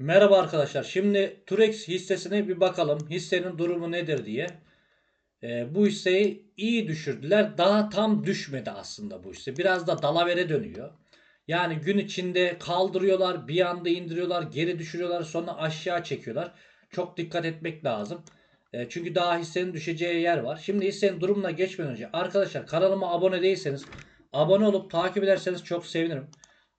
Merhaba arkadaşlar. Şimdi Turex hissesine bir bakalım. Hissenin durumu nedir diye. Ee, bu hisseyi iyi düşürdüler. Daha tam düşmedi aslında bu hisse. Biraz da dalavere dönüyor. Yani gün içinde kaldırıyorlar, bir anda indiriyorlar, geri düşürüyorlar, sonra aşağı çekiyorlar. Çok dikkat etmek lazım. Ee, çünkü daha hissenin düşeceği yer var. Şimdi hissenin durumuna geçmeden önce arkadaşlar kanalıma abone değilseniz abone olup takip ederseniz çok sevinirim.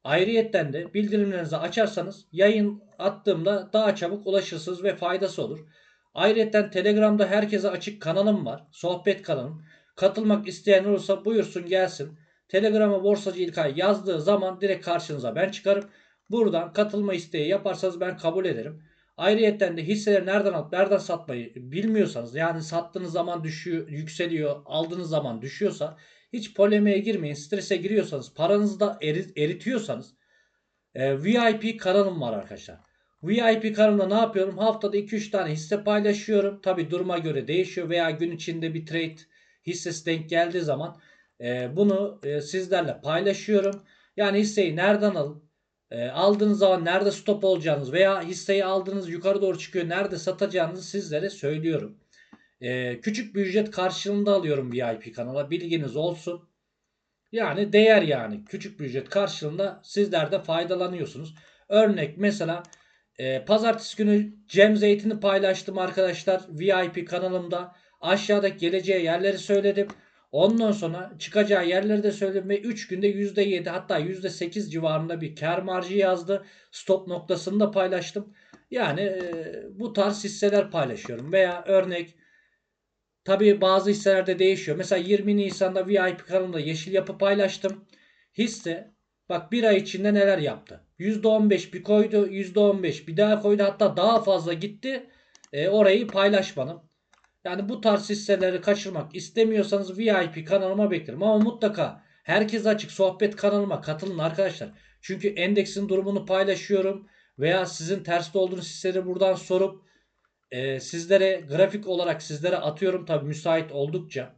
Ayrıyetten de bildirimlerinizi açarsanız yayın attığımda daha çabuk ulaşırsınız ve faydası olur. Ayrıyetten Telegram'da herkese açık kanalım var. Sohbet kanalım. Katılmak isteyen olursa buyursun gelsin. Telegram'a borsacı İlkay yazdığı zaman direkt karşınıza ben çıkarım. Buradan katılma isteği yaparsanız ben kabul ederim. Ayrıyetten de hisseleri nereden alıp nereden satmayı bilmiyorsanız yani sattığınız zaman düşüyor, yükseliyor, aldığınız zaman düşüyorsa hiç polemiğe girmeyin. Strese giriyorsanız, paranızı da eri- eritiyorsanız e, VIP kanalım var arkadaşlar. VIP kanalımda ne yapıyorum? Haftada 2-3 tane hisse paylaşıyorum. Tabi duruma göre değişiyor veya gün içinde bir trade hissesi denk geldiği zaman e, bunu e, sizlerle paylaşıyorum. Yani hisseyi nereden alın? E, aldığınız zaman nerede stop olacağınız veya hisseyi aldığınız yukarı doğru çıkıyor nerede satacağınızı sizlere söylüyorum. Ee, küçük bir ücret karşılığında alıyorum VIP kanala. Bilginiz olsun. Yani değer yani. Küçük bir ücret karşılığında sizler de faydalanıyorsunuz. Örnek mesela e, pazartesi günü Cem Zeytin'i paylaştım arkadaşlar. VIP kanalımda. Aşağıdaki geleceği yerleri söyledim. Ondan sonra çıkacağı yerleri de söyledim ve 3 günde %7 hatta %8 civarında bir kar marjı yazdı. Stop noktasını da paylaştım. Yani e, bu tarz hisseler paylaşıyorum. Veya örnek Tabii bazı hisselerde değişiyor. Mesela 20 Nisan'da VIP kanalımda yeşil yapı paylaştım. Hisse bak bir ay içinde neler yaptı. %15 bir koydu. %15 bir daha koydu. Hatta daha fazla gitti. E, orayı paylaşmadım. Yani bu tarz hisseleri kaçırmak istemiyorsanız VIP kanalıma beklerim. Ama mutlaka herkes açık sohbet kanalıma katılın arkadaşlar. Çünkü endeksin durumunu paylaşıyorum. Veya sizin terste olduğunuz hisseleri buradan sorup e, sizlere grafik olarak sizlere atıyorum tabi müsait oldukça.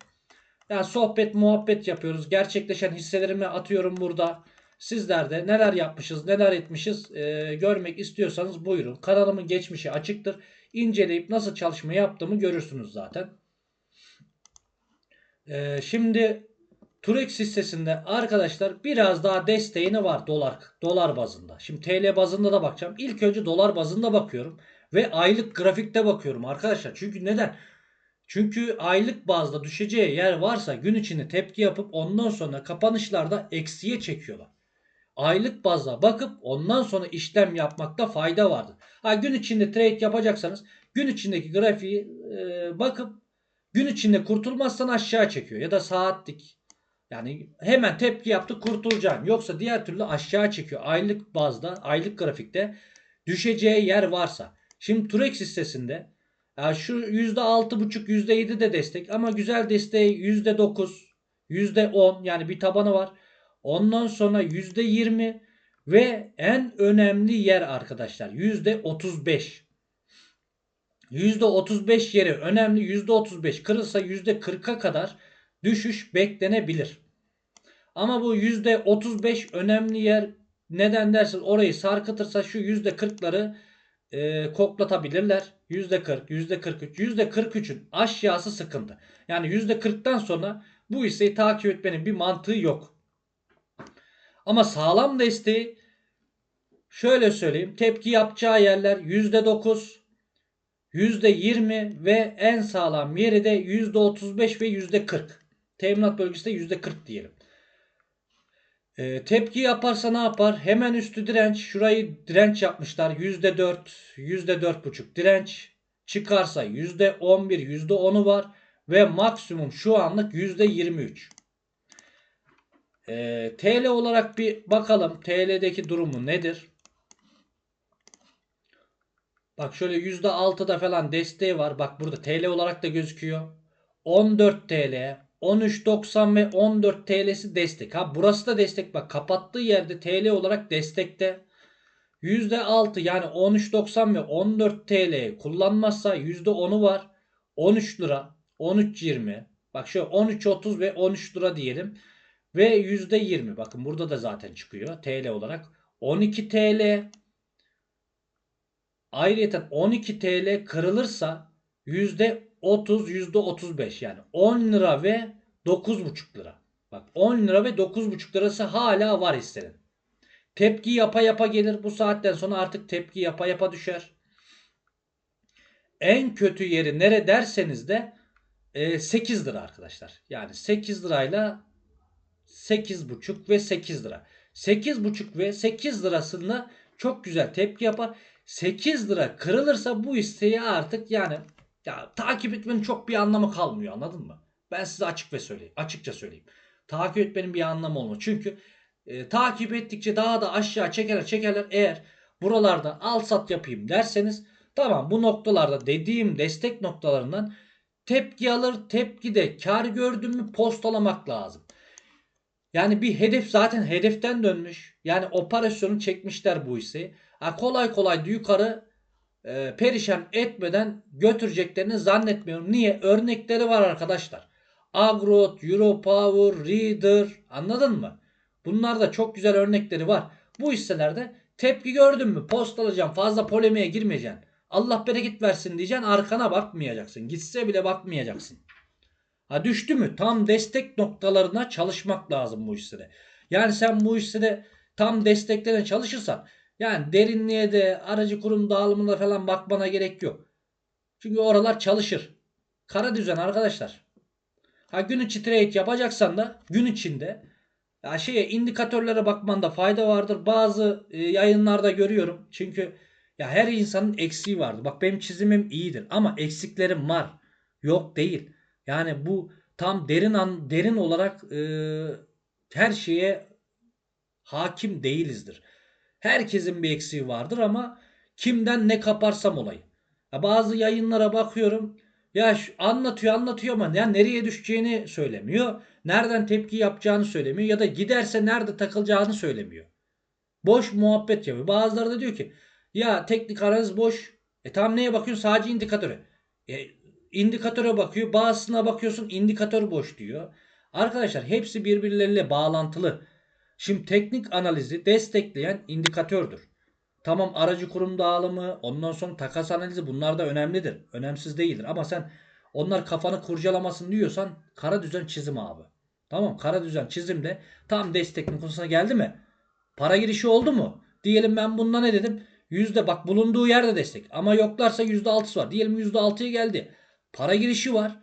Yani sohbet muhabbet yapıyoruz. Gerçekleşen hisselerimi atıyorum burada. Sizler de neler yapmışız neler etmişiz e, görmek istiyorsanız buyurun. Kanalımın geçmişi açıktır. İnceleyip nasıl çalışma yaptığımı görürsünüz zaten. E, şimdi Turex hissesinde arkadaşlar biraz daha desteğini var dolar dolar bazında. Şimdi TL bazında da bakacağım. İlk önce dolar bazında bakıyorum. Ve aylık grafikte bakıyorum arkadaşlar. Çünkü neden? Çünkü aylık bazda düşeceği yer varsa gün içinde tepki yapıp ondan sonra kapanışlarda eksiye çekiyorlar. Aylık bazda bakıp ondan sonra işlem yapmakta fayda vardır. Ha, gün içinde trade yapacaksanız gün içindeki grafiği e, bakıp gün içinde kurtulmazsan aşağı çekiyor. Ya da saatlik yani hemen tepki yaptı kurtulacaksın. Yoksa diğer türlü aşağı çekiyor. Aylık bazda aylık grafikte düşeceği yer varsa. Şimdi Turex hissesinde yani şu %6,5 %7 de destek ama güzel desteği %9 %10 yani bir tabanı var. Ondan sonra %20 ve en önemli yer arkadaşlar %35. %35 yeri önemli. %35 kırılsa %40'a kadar düşüş beklenebilir. Ama bu %35 önemli yer neden dersin orayı sarkıtırsa şu %40'ları e, koklatabilirler. %40, %43, %43'ün aşağısı sıkıntı. Yani %40'tan sonra bu hisseyi takip etmenin bir mantığı yok. Ama sağlam desteği şöyle söyleyeyim. Tepki yapacağı yerler %9, %20 ve en sağlam yeri de %35 ve %40. Teminat bölgesi de %40 diyelim. E, tepki yaparsa ne yapar? Hemen üstü direnç. Şurayı direnç yapmışlar. %4, %4,5 direnç. Çıkarsa %11, %10'u var. Ve maksimum şu anlık %23. E, TL olarak bir bakalım. TL'deki durumu nedir? Bak şöyle %6'da falan desteği var. Bak burada TL olarak da gözüküyor. 14 TL, 13.90 ve 14 TL'si destek. Ha burası da destek bak kapattığı yerde TL olarak destekte. %6 yani 13.90 ve 14 TL kullanmazsa %10'u var. 13 lira, 13.20. Bak şöyle 13.30 ve 13 lira diyelim. Ve %20 bakın burada da zaten çıkıyor TL olarak. 12 TL Ayrıca 12 TL kırılırsa %30 %35 yani 10 lira ve 9,5 lira. Bak 10 lira ve 9,5 lirası hala var hissenin. Tepki yapa yapa gelir. Bu saatten sonra artık tepki yapa yapa düşer. En kötü yeri nere derseniz de e, 8 lira arkadaşlar. Yani 8 lirayla 8,5 ve 8 lira. 8,5 ve 8 lirasında çok güzel tepki yapar. 8 lira kırılırsa bu isteği artık yani ya takip etmenin çok bir anlamı kalmıyor anladın mı? Ben size açık ve söyleyeyim. Açıkça söyleyeyim. Takip etmenin bir anlamı olmuyor. Çünkü e, takip ettikçe daha da aşağı çekerler çekerler. Eğer buralarda al sat yapayım derseniz tamam bu noktalarda dediğim destek noktalarından tepki alır. Tepkide kar gördün mü postalamak lazım. Yani bir hedef zaten hedeften dönmüş. Yani operasyonu çekmişler bu hisseyi. Ha, kolay kolay yukarı e, perişan etmeden götüreceklerini zannetmiyorum. Niye? Örnekleri var arkadaşlar. Agrot, Europower, Reader anladın mı? Bunlar da çok güzel örnekleri var. Bu hisselerde tepki gördün mü? Post alacağım. Fazla polemiğe girmeyeceksin. Allah bereket versin diyeceksin. Arkana bakmayacaksın. Gitse bile bakmayacaksın. Ha düştü mü? Tam destek noktalarına çalışmak lazım bu hissede. Yani sen bu hissede tam desteklerine çalışırsan yani derinliğe de aracı kurum dağılımına falan bakmana gerek yok. Çünkü oralar çalışır. Kara düzen arkadaşlar. Ha gün içi trade yapacaksan da gün içinde ya şeye indikatörlere bakmanda fayda vardır. Bazı e, yayınlarda görüyorum. Çünkü ya her insanın eksiği vardır. Bak benim çizimim iyidir ama eksiklerim var. Yok değil. Yani bu tam derin an, derin olarak e, her şeye hakim değilizdir. Herkesin bir eksiği vardır ama kimden ne kaparsam olayı. Ya bazı yayınlara bakıyorum. Ya anlatıyor anlatıyor ama ya nereye düşeceğini söylemiyor. Nereden tepki yapacağını söylemiyor. Ya da giderse nerede takılacağını söylemiyor. Boş muhabbet yapıyor. Bazıları da diyor ki ya teknik analiz boş. E tamam neye bakıyorsun? Sadece indikatöre. E, indikatöre bakıyor. Bazısına bakıyorsun indikatör boş diyor. Arkadaşlar hepsi birbirleriyle bağlantılı. Şimdi teknik analizi destekleyen indikatördür. Tamam aracı kurum dağılımı, ondan sonra takas analizi bunlar da önemlidir. Önemsiz değildir. Ama sen onlar kafanı kurcalamasın diyorsan kara düzen çizim abi. Tamam kara düzen çizimde tam destek noktasına geldi mi? Para girişi oldu mu? Diyelim ben bunda ne dedim? Yüzde bak bulunduğu yerde destek. Ama yoklarsa yüzde altısı var. Diyelim yüzde altıya geldi. Para girişi var.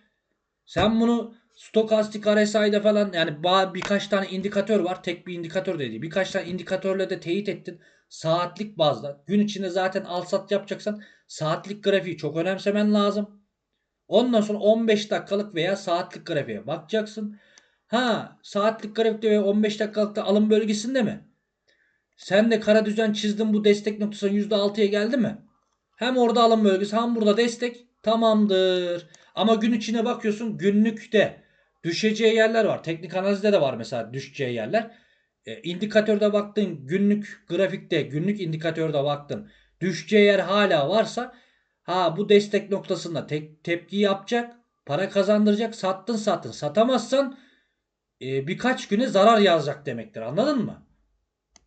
Sen bunu stokastik RSI'de falan yani birkaç tane indikatör var. Tek bir indikatör dedi. Birkaç tane indikatörle de teyit ettin. Saatlik bazda. Gün içinde zaten al sat yapacaksan saatlik grafiği çok önemsemen lazım. Ondan sonra 15 dakikalık veya saatlik grafiğe bakacaksın. Ha saatlik grafikte ve 15 dakikalıkta alım bölgesinde mi? Sen de kara düzen çizdin bu destek noktasının %6'ya geldi mi? Hem orada alım bölgesi hem burada destek tamamdır. Ama gün içine bakıyorsun günlükte düşeceği yerler var. Teknik analizde de var mesela düşeceği yerler. E, indikatörde baktın günlük grafikte günlük indikatörde baktın düşeceği yer hala varsa ha bu destek noktasında tek tepki yapacak para kazandıracak sattın sattın satamazsan e, birkaç güne zarar yazacak demektir anladın mı?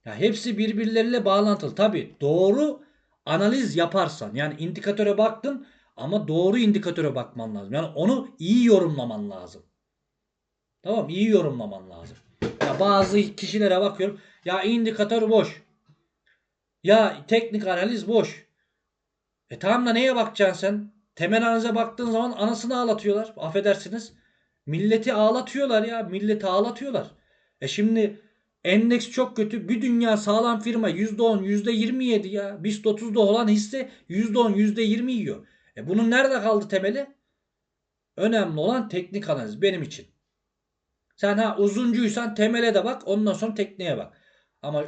Ya hepsi birbirleriyle bağlantılı. Tabi doğru analiz yaparsan yani indikatöre baktın ama doğru indikatöre bakman lazım. Yani onu iyi yorumlaman lazım. Tamam iyi yorumlaman lazım. Ya bazı kişilere bakıyorum. Ya indikatör boş. Ya teknik analiz boş. E tamam da neye bakacaksın sen? Temel analize baktığın zaman anasını ağlatıyorlar. Affedersiniz. Milleti ağlatıyorlar ya. Milleti ağlatıyorlar. E şimdi endeks çok kötü. Bir dünya sağlam firma %10, %27 ya. BIST 30'da olan hisse %10, %20 yiyor. E bunun nerede kaldı temeli? Önemli olan teknik analiz benim için. Sen ha uzuncuysan temele de bak ondan sonra tekniğe bak. Ama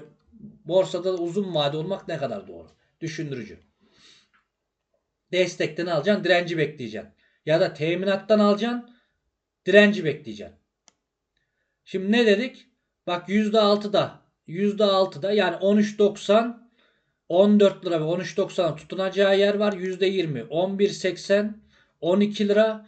borsada uzun vade olmak ne kadar doğru? Düşündürücü. Destekten alacaksın direnci bekleyeceksin. Ya da teminattan alacaksın direnci bekleyeceksin. Şimdi ne dedik? Bak %6'da %6'da yani 13.90 14 lira ve 13.90 tutunacağı yer var. %20 11.80 12 lira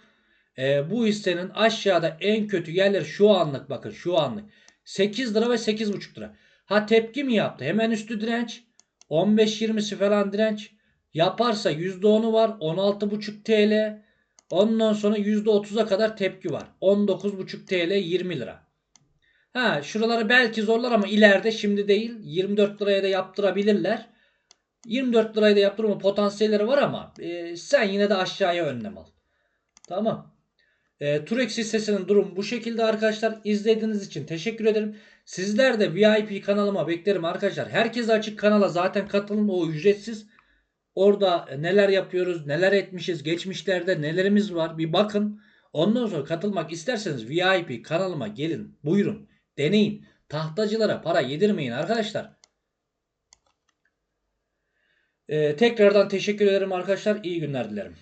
e, bu hissenin aşağıda en kötü yerleri şu anlık bakın şu anlık 8 lira ve 8,5 lira. Ha tepki mi yaptı? Hemen üstü direnç 15-20'si falan direnç Yaparsa %10'u var 16,5 TL. Ondan sonra %30'a kadar tepki var. 19,5 TL 20 lira. Ha şuraları belki zorlar ama ileride şimdi değil 24 liraya da yaptırabilirler. 24 liraya da yaptırma potansiyelleri var ama e, sen yine de aşağıya önlem al. Tamam. E, Turex hissesinin durumu bu şekilde arkadaşlar. İzlediğiniz için teşekkür ederim. Sizler de VIP kanalıma beklerim arkadaşlar. Herkese açık kanala zaten katılın o ücretsiz. Orada neler yapıyoruz, neler etmişiz, geçmişlerde nelerimiz var bir bakın. Ondan sonra katılmak isterseniz VIP kanalıma gelin. Buyurun. Deneyin. Tahtacılara para yedirmeyin arkadaşlar. Ee, tekrardan teşekkür ederim arkadaşlar. İyi günler dilerim.